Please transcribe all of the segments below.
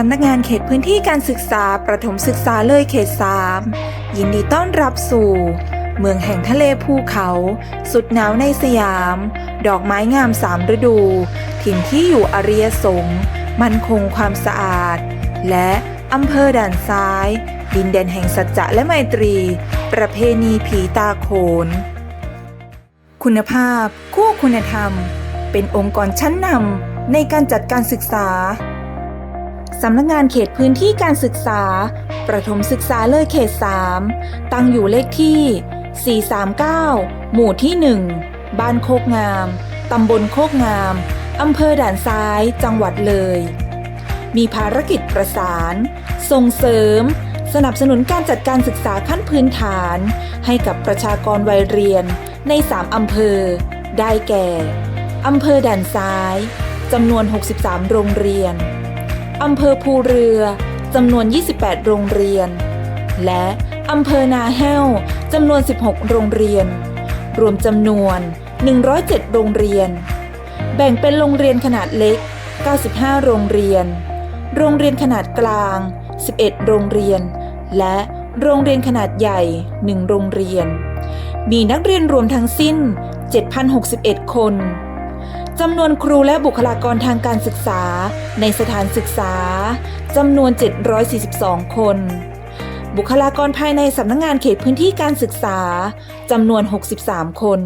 สำนักงานเขตพื้นที่การศึกษาประถมศึกษาเลยเขต 3 ยินดีต้อนรับสู่ เมืองแห่งทะเลภูเขา สุดหนาวในสยาม ดอกไม้งามสามฤดู ถิ่นที่อยู่อริยสงฆ์มั่นคงความสะอาด และอำเภอด่านซ้าย ดินแดนแห่งสัจจะและไมตรี ประเพณีผีตาโขน คุณภาพ คู่คุณธรรม เป็นองค์กรชั้นนำในการจัดการศึกษา สำนักงานเขตพื้นที่การศึกษา ประถมศึกษาเลยเขต 3 ตั้งอยู่เลขที่ 439 หมู่ที่ 1 บ้านโคกงาม ตำบลโคกงาม อำเภอด่านซ้าย จังหวัดเลย มีภารกิจประสาน ส่งเสริม สนับสนุนการจัดการศึกษาขั้นพื้นฐาน ให้กับประชากรวัยเรียนใน 3 อำเภอ ได้แก่ อำเภอด่านซ้าย จำนวน 63 โรงเรียน อำเภอภูเรือจำนวน 28 โรงเรียน และอำเภอนาแห้วจำนวน 16 โรงเรียน รวมจำนวน 107 โรงเรียน แบ่งเป็นโรงเรียนขนาดเล็ก 95 โรงเรียน โรงเรียนขนาดกลาง 11 โรงเรียน และโรงเรียนขนาดใหญ่ 1 โรงเรียน มีนักเรียนรวมทั้งสิ้น 7,061 คน จำนวนครูและบุคลากรทางการศึกษา ในสถานศึกษา จำนวน 742 คน บุคลากรภายในสำนักงงานเขตพื้นที่การศึกษา จำนวน 63 คน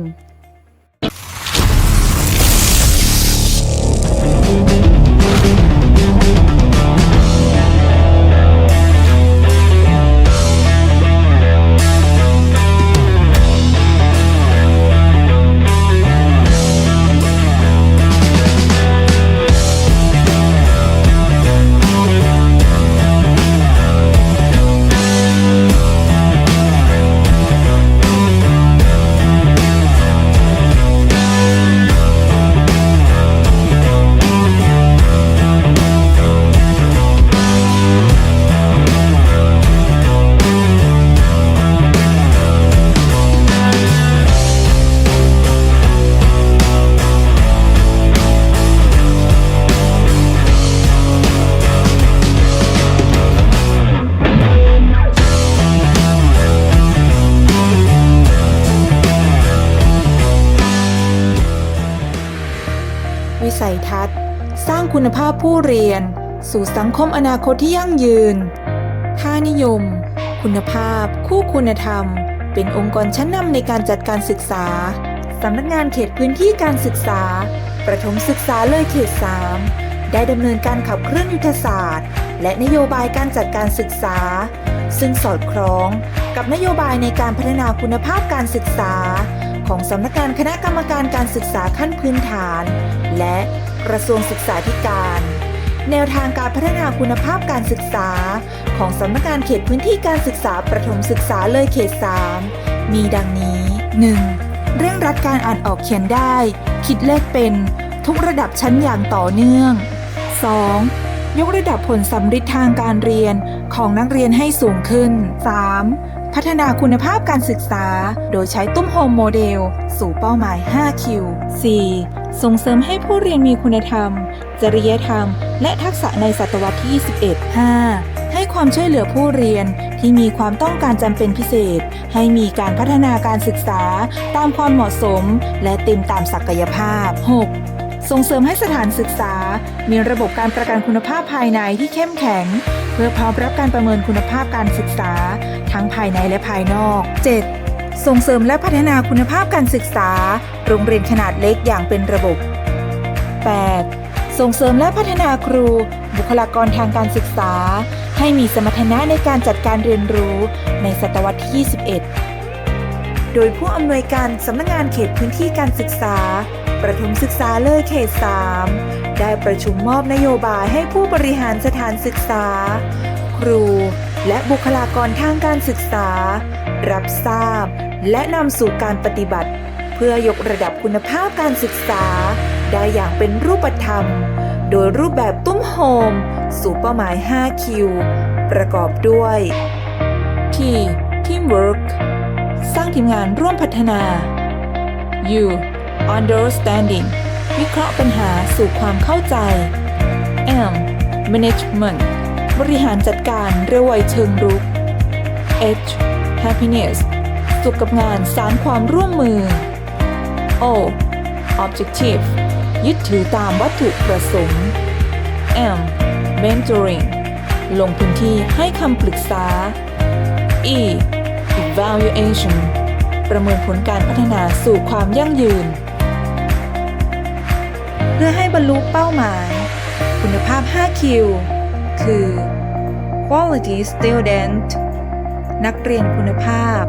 วิสัยทัศน์ สร้างคุณภาพผู้เรียน สู่สังคมอนาคตที่ยั่งยืน ค่านิยม คุณภาพ คู่คุณธรรม เป็นองค์กรชั้นนำในการจัดการศึกษา สำนักงานเขตพื้นที่การศึกษา ประถมศึกษาเลยเขต 3 ได้ดำเนินการขับเคลื่อนยุทธศาสตร์ และนโยบายการจัดการศึกษา ซึ่งสอดคล้อง กับนโยบายในการพัฒนาคุณภาพการศึกษา ของสำนักงานคณะกรรมการการศึกษาขั้นพื้นฐาน และกระทรวงศึกษาธิการ แนวทางการพัฒนาคุณภาพการศึกษา ของสำนักงานเขตพื้นที่การศึกษาประถมศึกษาเลยเขต 3 มีดังนี้ 1. เร่งรัดการอ่านออกเขียนได้ คิดเลขเป็น ทุกระดับชั้นอย่างต่อเนื่อง 2. ยกระดับผลสำฤทธิ์ทางการเรียนของนักเรียนให้สูงขึ้น 3. พัฒนาคุณภาพการศึกษา โดยใช้ตุ้มโฮมโมเดล สู่เป้าหมาย5คิว 4. ส่งเสริมให้ผู้เรียนมีคุณธรรม จริยธรรม และทักษะในศตวรรษที่ 21 5. ให้ความช่วยเหลือผู้เรียนที่มีความต้องการจำเป็นพิเศษ ให้มีการพัฒนาการศึกษาตามความเหมาะสม และเต็มตามศักยภาพ 6. ส่งเสริมให้สถานศึกษา มีระบบการประกันคุณภาพภายในที่เข้มแข็ง เพื่อพร้อมรับการประเมินคุณภาพการศึกษา ทั้งภายในและภายนอก 7. ส่งเสริมและพัฒนาคุณภาพการศึกษา โรงเรียนขนาดเล็กอย่างเป็นระบบ 8. ส่งเสริมและพัฒนาครู บุคลากรทางการศึกษา ให้มีสมรรถนะในการจัดการเรียนรู้ในศตวรรษที่ 21 โดยผู้อำนวยการสำนักงานเขตพื้นที่การศึกษา ประถมศึกษาเลยเขต 3 ได้ประชุมมอบนโยบายให้ผู้บริหารสถานศึกษา ครู และบุคลากรทางการศึกษา รับทราบ และนำสู่การปฏิบัติ เพื่อยกระดับคุณภาพการศึกษา ได้อย่างเป็นรูปธรรม โดยรูปแบบตุ้มโฮม สู่เป้าหมาย 5 คิว ประกอบด้วย T Teamwork สร้างทีมงานร่วมพัฒนา U Understanding วิเคราะห์ปัญหาสู่ความเข้าใจ M Management บริหารจัดการเรือวัยเชิงรุก H happiness สุขกับงานสารความร่วมมือ O objective ยึดถือตามวัตถุประสงค์ M mentoring ลงพื้นที่ให้คำปรึกษา E evaluation ประเมินผลการพัฒนาสู่ความยั่งยืน พื่อให้บรรลุเป้าหมาย คุณภาพ5คิวคือ quality student นักเรียนคุณภาพ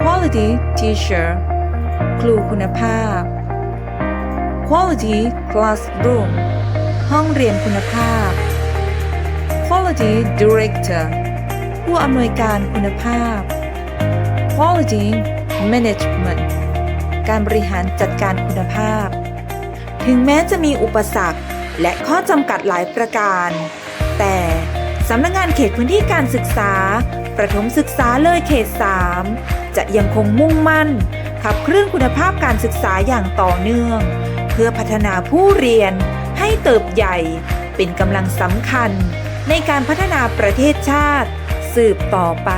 quality teacher ครูคุณภาพ quality classroom ห้องเรียนคุณภาพ quality director ผู้อำนวยการคุณภาพ quality management การบริหารจัดการคุณภาพ ถึงแม้จะมีอุปสรรค และข้อจำกัดหลายประการ แต่สำนักงานเขตพื้นที่การศึกษา ประถมศึกษาเลยเขต 3 จะยังคงมุ่งมั่น ขับเคลื่อนคุณภาพการศึกษาอย่างต่อเนื่อง เพื่อพัฒนาผู้เรียนให้เติบใหญ่ เป็นกำลังสำคัญในการพัฒนาประเทศชาติ สืบต่อไป